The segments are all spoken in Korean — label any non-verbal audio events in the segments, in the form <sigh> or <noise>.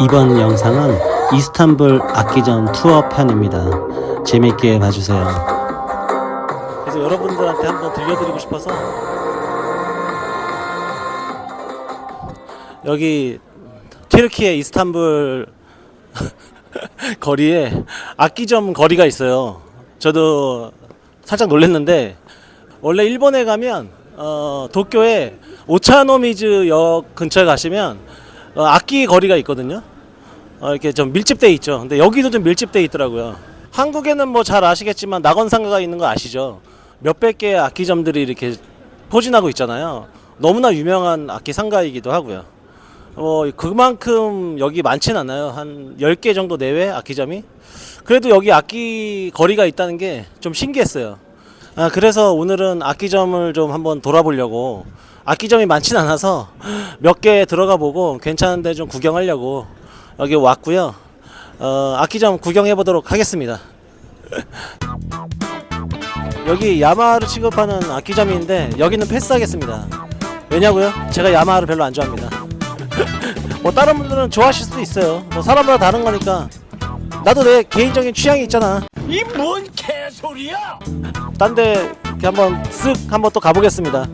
이번 영상은 이스탄불 악기점 투어 편입니다. 재밌게 봐주세요. 그래서 여러분들한테 한번 들려드리고 싶어서 여기 튀르키예 이스탄불 <laughs> 거리에 악기점 거리가 있어요. 저도 살짝 놀랐는데 원래 일본에 가면 어, 도쿄에 오차노미즈 역 근처에 가시면 어, 악기 거리가 있거든요. 어, 이렇게 좀 밀집돼 있죠. 근데 여기도 좀 밀집돼 있더라고요. 한국에는 뭐 잘 아시겠지만 낙원 상가가 있는 거 아시죠? 몇백 개의 악기점들이 이렇게 포진하고 있잖아요. 너무나 유명한 악기 상가이기도 하고요. 뭐 그만큼 여기 많진 않아요. 한 10개 정도 내외 악기점이. 그래도 여기 악기 거리가 있다는 게 좀 신기했어요. 아, 그래서 오늘은 악기점을 좀 한번 돌아보려고 악기점이 많진 않아서 몇 개 들어가 보고 괜찮은데 좀 구경하려고 여기 왔고요. 어, 악기점 구경해 보도록 하겠습니다. <laughs> 여기 야마하를 취급하는 악기점인데 여기는 패스하겠습니다. 왜냐고요? 제가 야마하를 별로 안 좋아합니다. <laughs> 뭐 다른 분들은 좋아하실 수도 있어요. 뭐 사람마다 다른 거니까. 나도 내 개인적인 취향이 있잖아. 이 뭔 개소리야! 딴데 이렇게 한번 쓱 한번 또 가보겠습니다.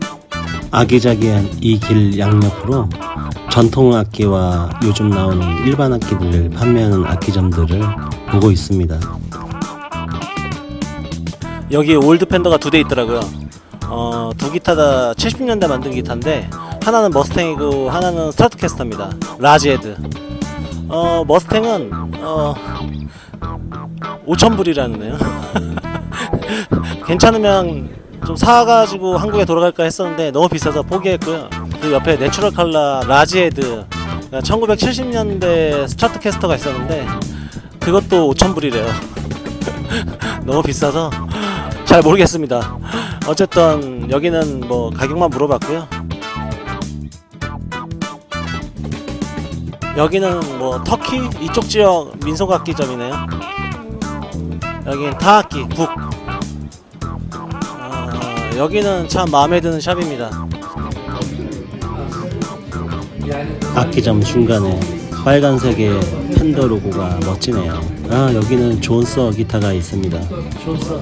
아기자기한 이 길 양옆으로 전통 악기와 요즘 나오는 일반 악기들을 판매하는 악기점들을 보고 있습니다. 여기 올드 팬더가 두 대 있더라고요. 어, 두 기타 다 70년대 만든 기타인데 하나는 머스탱이고 하나는 스트라토캐스터입니다. 라지헤드. 어, 머스탱은 어, 5,000불이라는 애요. <laughs> 괜찮으면 좀 사가지고 한국에 돌아갈까 했었는데 너무 비싸서 포기했고요. 그 옆에 내추럴 칼라 라지헤드 1970년대 스트라토캐스터가 있었는데 그것도 5,000불이래요. <laughs> 너무 비싸서 잘 모르겠습니다. 어쨌든 여기는 뭐 가격만 물어봤고요. 여기는 뭐 터키 이쪽 지역 민속악기점이네요. 여기는 타악기 북. 어, 여기는 참 마음에 드는 샵입니다. 악기점 중간에 빨간색의 팬더 로고가 멋지네요. 아 여기는 존서 기타가 있습니다. 존서.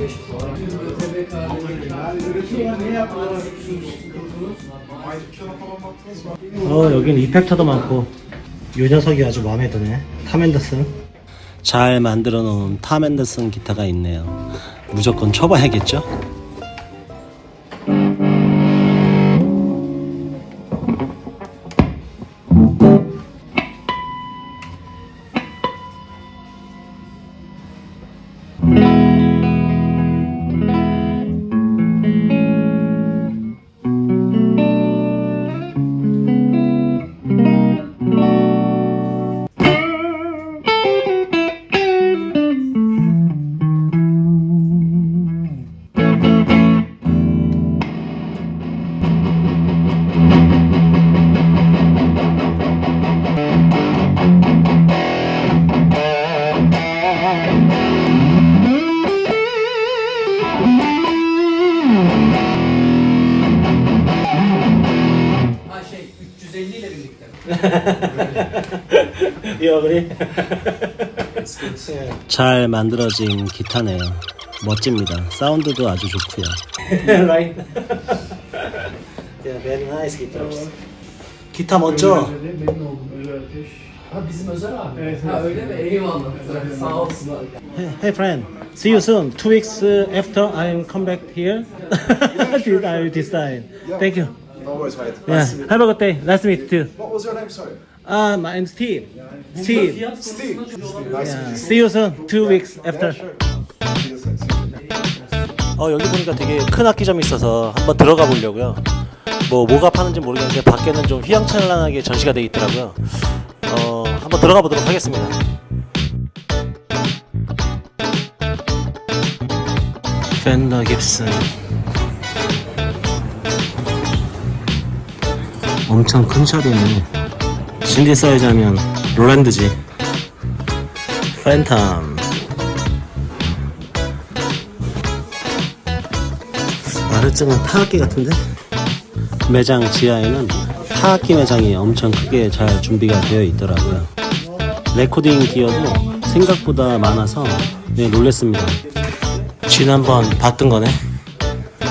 어 여기는 이펙터도 많고 이 녀석이 아주 마음에 드네. 타멘더슨. 잘 만들어 놓은 타멘더슨 기타가 있네요. 무조건 쳐봐야겠죠? 잘 만들어진 기타네요. 멋집니다. 사운드도 아주 좋고요. right. yeah, very nice guitars. 기타 멋져. Ha bizim özel abi. Ha öyle mi? Eyvallah. Sağ olsun abi. Hey, hey friend, see you soon. Two weeks uh, after I come back here, I will design. Thank you. No worries, mate. Yeah, Nice to meet you. have a good day. Nice to meet you. What was your name? Sorry. Uh, my name's Steve. Steve. Steve. Nice to Yeah, meet you. see you soon. Two weeks after. Yeah, sure. See you soon. See you soon. 어 여기 보니까 되게 큰 악기점이 있어서 한번 들어가 보려고요. 뭐 뭐가 파는지 모르겠는데 밖에는 좀 휘황찬란하게 전시가 돼 있더라고요. 어 한번 들어가 보도록 하겠습니다. 펜더 깁슨 엄청 큰 샵이네. 신디사이즈 하면 롤랜드지. 팬텀 아래쪽은 타악기 같은데? 매장 지하에는 타악기 매장이 엄청 크게 잘 준비가 되어 있더라고요. 레코딩 기어도 생각보다 많아서 네, 놀랬습니다. 지난번 봤던 거네.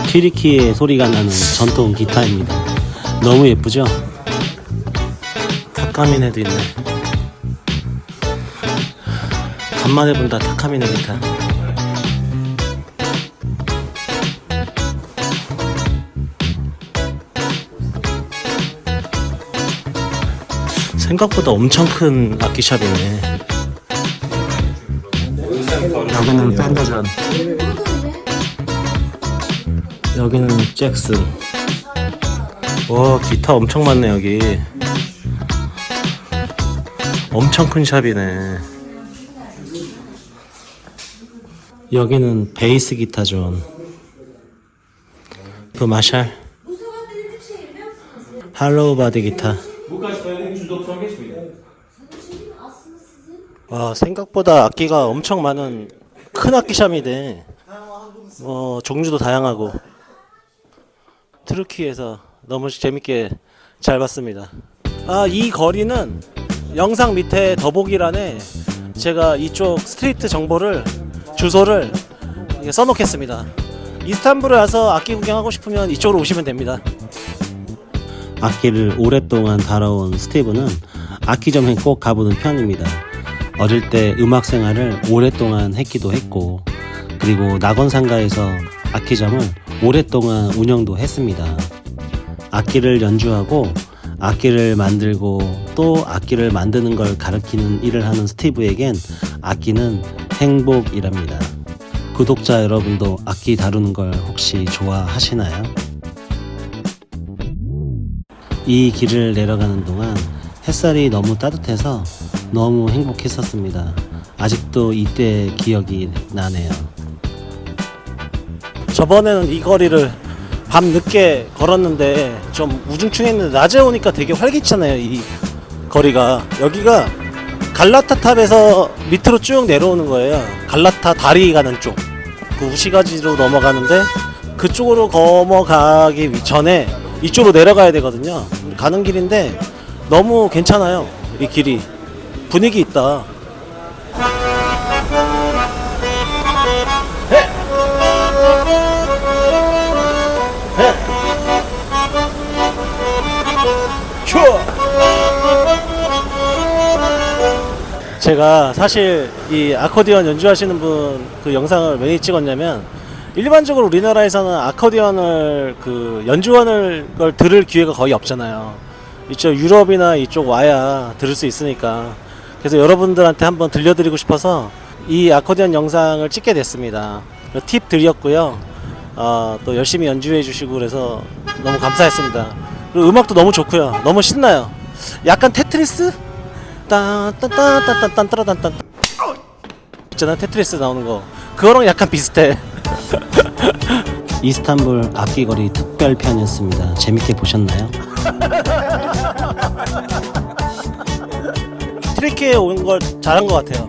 키리키의 소리가 나는 전통 기타입니다. 너무 예쁘죠? 타카미네도 있네. 간만에 본다 타카미네 기타. 생각보다 엄청 큰 악기샵이네. 여기는 팬더전. 여기는 잭슨. 와 기타 엄청 많네 여기. 엄청 큰 샵이네. 여기는 베이스 기타 존. 그 마샬. 할로우 바디 기타. 와 생각보다 악기가 엄청 많은 큰 악기 샵이네. 어 종류도 다양하고 트루키에서 너무 재밌게 잘 봤습니다. 아 이 거리는 영상 밑에 더보기란에 제가 이쪽 스트리트 정보를 주소를 써놓겠습니다. 이스탄불에 와서 악기 구경하고 싶으면 이쪽으로 오시면 됩니다. 악기를 오랫동안 다뤄온 스티브는 악기점에 꼭 가보는 편입니다. 어릴 때 음악 생활을 오랫동안 했기도 했고, 그리고 낙원 상가에서 악기점을 오랫동안 운영도 했습니다. 악기를 연주하고, 악기를 만들고, 또 악기를 만드는 걸 가르치는 일을 하는 스티브에겐 악기는 행복이랍니다. 구독자 여러분도 악기 다루는 걸 혹시 좋아하시나요? 이 길을 내려가는 동안 햇살이 너무 따뜻해서 너무 행복했었습니다. 아직도 이때 기억이 나네요. 저번에는 이 거리를 밤 늦게 걸었는데 좀 우중충 했는데 낮에 오니까 되게 활기차네요. 이 거리가 여기가 갈라타 탑에서 밑으로 쭉 내려오는 거예요. 갈라타 다리 가는 쪽. 그 우시가지로 넘어가는데 그쪽으로 넘어가기 위- 전에 이쪽으로 내려가야 되거든요. 가는 길인데 너무 괜찮아요. 이 길이 분위기 있다. 제가 사실 이 아코디언 연주하시는 분 그 영상을 왜 찍었냐면 일반적으로 우리나라에서는 아코디언을 그 연주하는 걸 들을 기회가 거의 없잖아요. 이쪽 유럽이나 이쪽 와야 들을 수 있으니까 그래서 여러분들한테 한번 들려드리고 싶어서 이 아코디언 영상을 찍게 됐습니다. 팁 드렸고요. 어, 또 열심히 연주해 주시고 그래서 너무 감사했습니다. 그리고 음악도 너무 좋고요. 너무 신나요. 약간 테트리스? 딴딴딴딴딴딴딴딴 있잖아 테트리스 나오는 거 그거랑 약간 비슷해 <laughs> 이스탄불 악기거리 특별편이었습니다 재밌게 보셨나요? 트리키에 온 걸 잘한 것 같아요